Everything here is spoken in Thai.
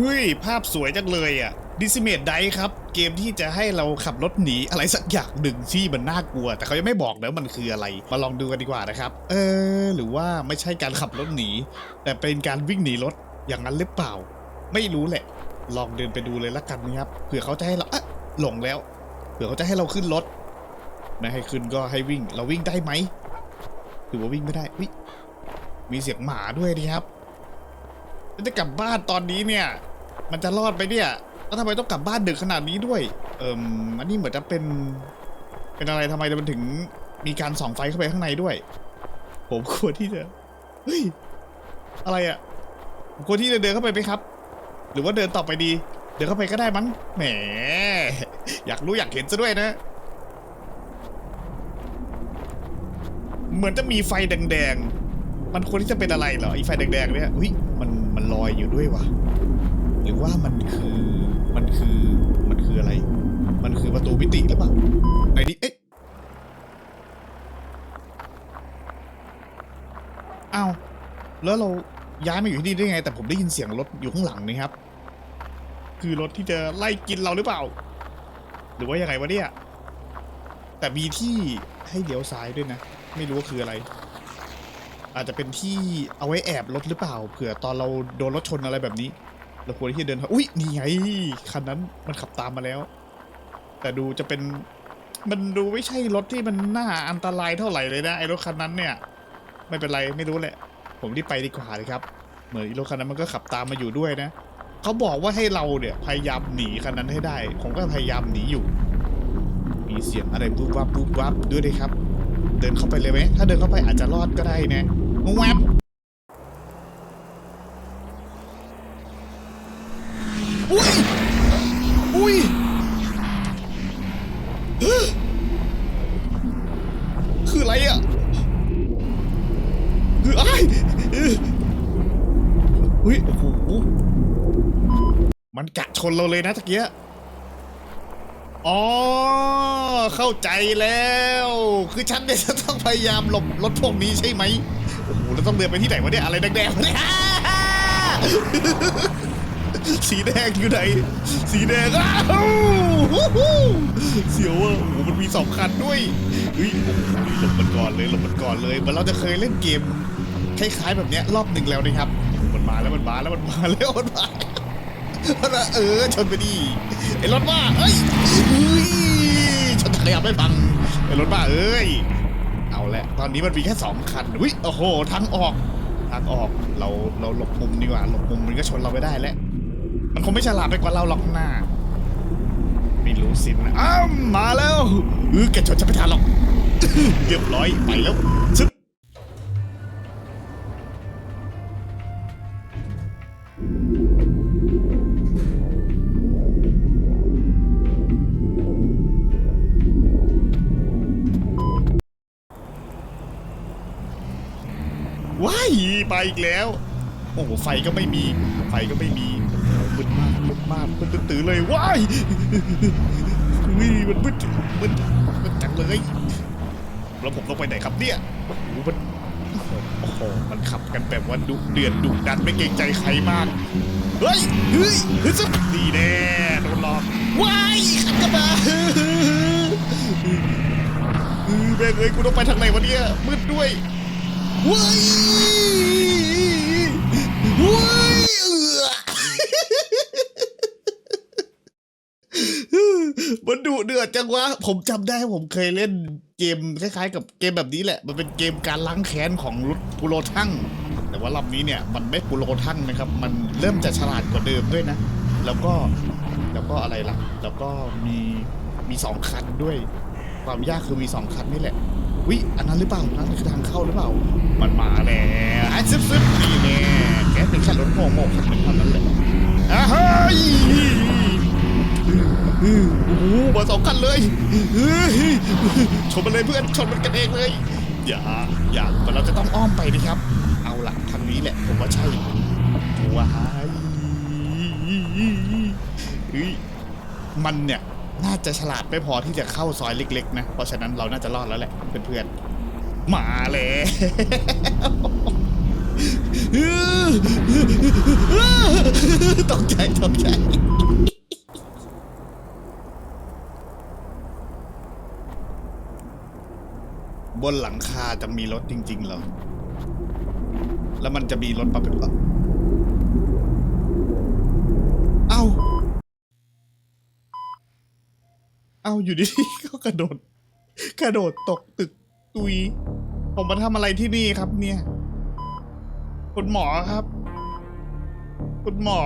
ฮ้ย ภาพสวยจังเลยอะดิซิเมตไดครับ เกมที่จะให้เราขับรถหนีอะไรสักอย่างหนึ่งที่มันน่ากลัว แต่เขายังไม่บอกนะมันคืออะไร มาลองดูกันดีกว่านะครับ เออ หรือว่าไม่ใช่การขับรถหนี แต่เป็นการวิ่งหนีรถอย่างนั้นหรือเปล่า ไม่รู้แหละ ลองเดินไปดูเลยละกันนะครับเผื่อเขาจะให้เราอะหลงแล้ว เผื่อเขาจะให้เราขึ้นรถไม่ให้ขึ้นก็ให้วิ่ง เราวิ่งได้ไหมหรือว่าวิ่งไม่ได้วิมีเสียงหมาด้วยนะครับจะกลับบ้านตอนนี้เนี่ย มันจะรอดไปเนี่ย แล้วทำไมต้องกลับบ้านดึกขนาดนี้ด้วย เอิมอันนี้เหมือนจะเป็น เป็นอะไรทำไมมันถึงมีการส่องไฟเข้าไปข้างในด้วย ผมควรที่จะ เฮ้ย อะไรอะ่ะ ผมควรที่จะเดินเข้าไปไหมครับ หรือว่าเดินต่อไปดี เดินเข้าไปก็ได้มั้ง แหม อยากรู้อยากเห็นซะด้วยนะ เหมือนจะมีไฟแดงๆ มันควรที่จะเป็นอะไรเหรอไอ้ไฟแดงๆเนี่ยอุ้ย มัน มันลอยอยู่ด้วยวะ หรือว่ามันคือมันคือมันคืออะไร มันคือประตูมิติหรือเปล่าไหนดิเอ๊ะอ้าวแล้วเราย้ายมาอยู่ที่นี่ได้ไง แต่ผมได้ยินเสียงรถอยู่ข้างหลังนี่ครับ คือรถที่จะไล่กินเราหรือเปล่า หรือว่ายังไงวะเนี่ยแต่มีที่ให้เลี้ยวซ้ายด้วยนะ ไม่รู้ว่าคืออะไร อาจจะเป็นที่เอาไว้แอบรถหรือเปล่า เผื่อตอนเราโดนรถชนอะไรแบบนี้ เราควรที่จะเดินอุ้ยนี่ไงคันนั้นมันขับตามมาแล้ว แต่ดูจะเป็น มันดูไม่ใช่รถที่มันน่าอันตรายเท่าไหร่เลยนะไอ้รถคันนั้นเนี่ย ไม่เป็นไรไม่รู้แหละ ผมรีบไปดีกว่าเลยครับเหมือนรถคันนั้นมันก็ขับตามมาอยู่ด้วยนะเขาบอกว่าให้เราเนี่ยพยายามหนีคันนั้นให้ได้ ผมก็พยายามหนีอยู่ มีเสียงอะไรปุ๊บวับปุ๊บวับด้วยเลยครับ เดินเข้าไปเลยไหมถ้าเดินเข้าไปอาจจะรอดก็ได้นะแวบอุ้ยอุ้ยเฮ้ยคืออะไรอะ คืออะไรเอ้ยเฮ้ย โอ้โห มันกะ ชนเราเลยนะตะเกียอ๋อ เข้าใจแล้ว คือฉันเนี่ยจะต้องพยายามหลบรถพวกนี้ใช่ไหมโอ้โหแล้วต้องเดินไปที่ไหนวะเนี่ย อะไรแดงๆเนี่ยสีแดงอยู่ไหน สีแดงอ้าวเสียวอะโอ้โหมันมีสองคันด้วยเฮ้ยโอ้โหหลบมันก่อนเลยหลบมันก่อนเลยเหมือนเราจะเคยเล่นเกม คล้ายๆแบบเนี้ยรอบหนึ่งแล้วนะครับ มันมาแล้วมันมาแล้วมันมาแล้วมันมา เออชนไปดิไอ้รถว่าเอ้ยชนขยับไม่พังไอ้รถว่าเอ้ยเอาละตอนนี้มันมีแค่สองคันอุ้ยโอ้โหทางออกทางออกเราเราหลบมุมดีกว่าหลบมุมมันก็ชนเราไม่ได้แล้วมันคงไม่ฉลาดไปกว่าเราหรอกหน้าไม่รู้สินะอ้าวมาแล้วเออแกชนจะไม่ทันหรอกเรียบร้อยไปแล้วซึบ ว้ายไปอีกแล้ว โอ้โหไฟก็ไม่มี ไฟก็ไม่มีมืดมากมืดมากมืดตื้อเลยว้ายอุ้ยมันมืดมืดมืดจังเลยแล้วผมต้องไปไหนครับเนี่ยโอ้โหมันโอ้โหมันขับกันแบบว่าดุเดือดดุดันไม่เกรงใจใครมาก เฮ้ย เฮ้ยเฮ้ยดีแน่โดนหลอกว้ายขับกระบะเฮ้ยแม่งเอ้ยกูต้องไปทางไหนวะเนี่ยมืดด้วย ว้ายว้ายเอือมันดุเดือดจังวะ ผมจำได้ผมเคยเล่นเกมคล้ายๆ กับเกมแบบนี้แหละ มันเป็นเกมการล้างแค้นของรุปูโรทั่งแต่ว่ารอบนี้เนี่ยมันไม่ปูโรทั่งนะครับ มันเริ่มจะฉลาดกว่าเดิมด้วยนะ แล้วก็แล้วก็อะไรล่ะ แล้วก็มีมีสองคันด้วย ความยากคือมีสองคันนี่แหละ วิอันนั้นหรือเปล่านั่นคือทางเข้าหรือเปล่า มันมาแล้วไอ้ซึบซึบนี่แน่แกเป็นแค่รถโง่โง่คันหนึ่งเท่านั้นแหละอ้าวเฮ้ยโอ้โหมาสองคันเลยเฮ้ยชนมันเลยเพื่อนชนมันกันเองเลย อย่าอย่าแต่เราจะต้องอ้อมไปนะครับ เอาละทางนี้แหละ ผมว่าใช่ว้ายเฮ้ยมันเนี่ย น่าจะฉลาดไม่พอที่จะเข้าซอยเล็ก ๆ นะ เพราะฉะนั้นเราน่าจะรอดแล้วแหละเพื่อนๆมาแล้วตกใจตกใจบนหลังคาจะมีรถจริง ๆ เหรอ แล้วมันจะมีรถมาเป็นเอ้า เอาอยู่ดีๆก็กระโดด กระโดดตกตึกตุย ผมมาทำอะไรที่นี่ครับเนี่ย คุณหมอครับ คุณหมอ